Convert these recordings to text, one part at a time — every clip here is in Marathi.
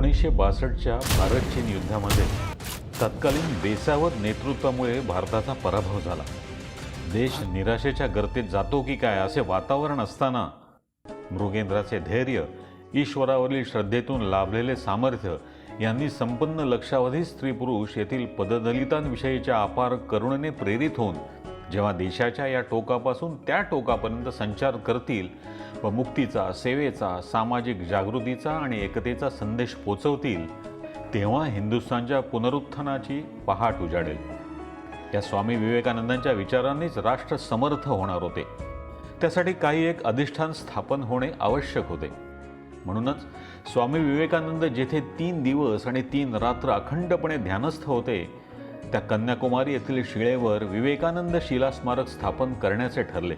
एकोणीसशे बासष्टच्या भारत चीन युद्धामध्ये तत्कालीन बेसावत नेतृत्वामुळे भारताचा पराभव झाला. देश निराशेच्या गर्तेत जातो की काय असे वातावरण असताना मृगेंद्राचे धैर्य ईश्वरावरील श्रद्धेतून लाभलेले सामर्थ्य यांनी संपन्न लक्षावधी स्त्री पुरुष येथील पददलितांविषयीच्या अपार करुणेने प्रेरित होऊन जेव्हा देशाच्या या टोकापासून त्या टोकापर्यंत संचार करतील व मुक्तीचा सेवेचा सामाजिक जागृतीचा आणि एकतेचा संदेश पोचवतील तेव्हा हिंदुस्थानच्या पुनरुत्थानाची पहाट उजाडेल. या स्वामी विवेकानंदांच्या विचारांनीच राष्ट्र समर्थ होणार होते. त्यासाठी काही एक अधिष्ठान स्थापन होणे आवश्यक होते. म्हणूनच स्वामी विवेकानंद जेथे तीन दिवस आणि तीन रात्र अखंडपणे ध्यानस्थ होते त्या कन्याकुमारी येथील शिळेवर विवेकानंद शिला स्मारक स्थापन करण्याचे ठरले.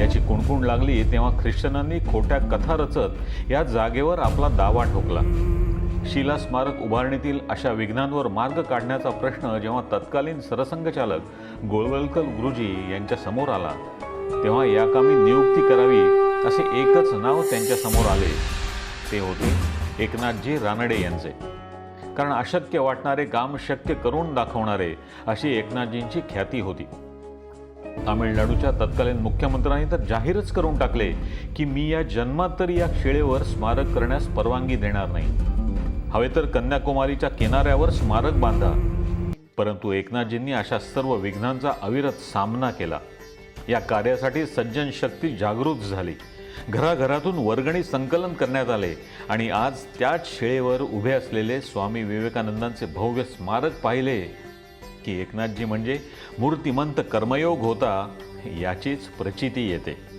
याची कुणकुण लागली तेव्हा ख्रिश्चनांनी खोट्या कथा रचत या जागेवर आपला दावा ठोकला. शिला स्मारक उभारणीतील अशा विघ्नांवर मार्ग काढण्याचा प्रश्न जेव्हा तत्कालीन सरसंघचालक गोळवलकर गुरुजी यांच्या समोर आला तेव्हा या कामी नियुक्ती करावी असे एकच नाव त्यांच्यासमोर आले. ते होते एकनाथजी रानडे यांचे. कारण अशक्य वाटणारे काम शक्य करून दाखवणारे अशी एकनाथजींची ख्याती होती. तामिळनाडूच्या तत्कालीन मुख्यमंत्र्यांनी तर जाहीरच करून टाकले की मी या जन्मात तरी या शिळेवर स्मारक करण्यास परवानगी देणार नाही. हवे तर कन्याकुमारीच्या किनाऱ्यावर स्मारक बांधा. परंतु एकनाथजींनी अशा सर्व विघ्नांचा अविरत सामना केला. या कार्यासाठी सज्जन शक्ती जागृत झाली. घराघरातून वर्गणी संकलन करण्यात आले आणि आज त्याच शिळेवर उभे असलेले स्वामी विवेकानंदांचे भव्य स्मारक पाहिले. की एकनाथजी म्हणजे मूर्तिमंत कर्मयोग होता याचीच प्रचिती येते.